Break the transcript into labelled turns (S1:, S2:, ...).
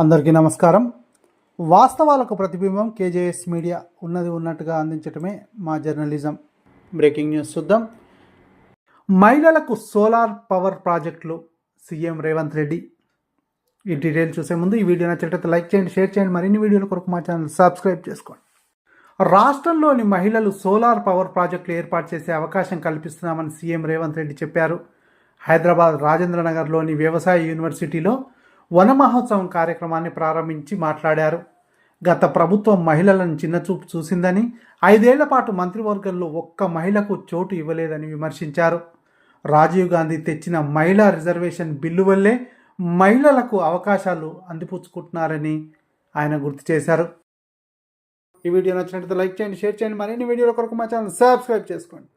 S1: అందరికీ నమస్కారం. వాస్తవాలకు ప్రతిబింబం కేజేఎస్ మీడియా ఉన్నది ఉన్నట్టుగా అందించటమే మా జర్నలిజం. బ్రేకింగ్ న్యూస్ చూద్దాం. మహిళలకు సోలార్ పవర్ ప్రాజెక్టులు సీఎం రేవంత్ రెడ్డి. ఈ డీటెయిల్ చూసే ముందు ఈ వీడియో నచ్చినట్లయితే లైక్ చేయండి షేర్ చేయండి మరిన్ని వీడియోల కొరకు మా ఛానల్ సబ్స్క్రైబ్ చేసుకోండి. రాష్ట్రంలోని మహిళలు సోలార్ పవర్ ప్రాజెక్టులు ఏర్పాటు చేసే అవకాశం కల్పిస్తున్నామని సీఎం రేవంత్ రెడ్డి చెప్పారు. హైదరాబాద్ రాజేంద్ర నగర్లోని వ్యవసాయ యూనివర్సిటీలో వన మహోత్సవం కార్యక్రమాన్ని ప్రారంభించి మాట్లాడారు. గత ప్రభుత్వం మహిళలను చిన్నచూపు చూసిందని ఐదేళ్ళ పాటు మంత్రివర్గంలో ఒక్క మహిళకు చోటు ఇవ్వలేదని విమర్శించారు. రాజీవ్ గాంధీ తెచ్చిన మహిళా రిజర్వేషన్ బిల్లు వల్లే మహిళలకు అవకాశాలు అందిపుచ్చుకుంటున్నారని ఆయన గుర్తు చేశారు. ఈ వీడియో నచ్చినట్లయితే లైక్ చేయండి షేర్ చేయండి. మరిన్ని వీడియోల కొరకు మా ఛానల్ సబ్స్క్రైబ్ చేసుకోండి.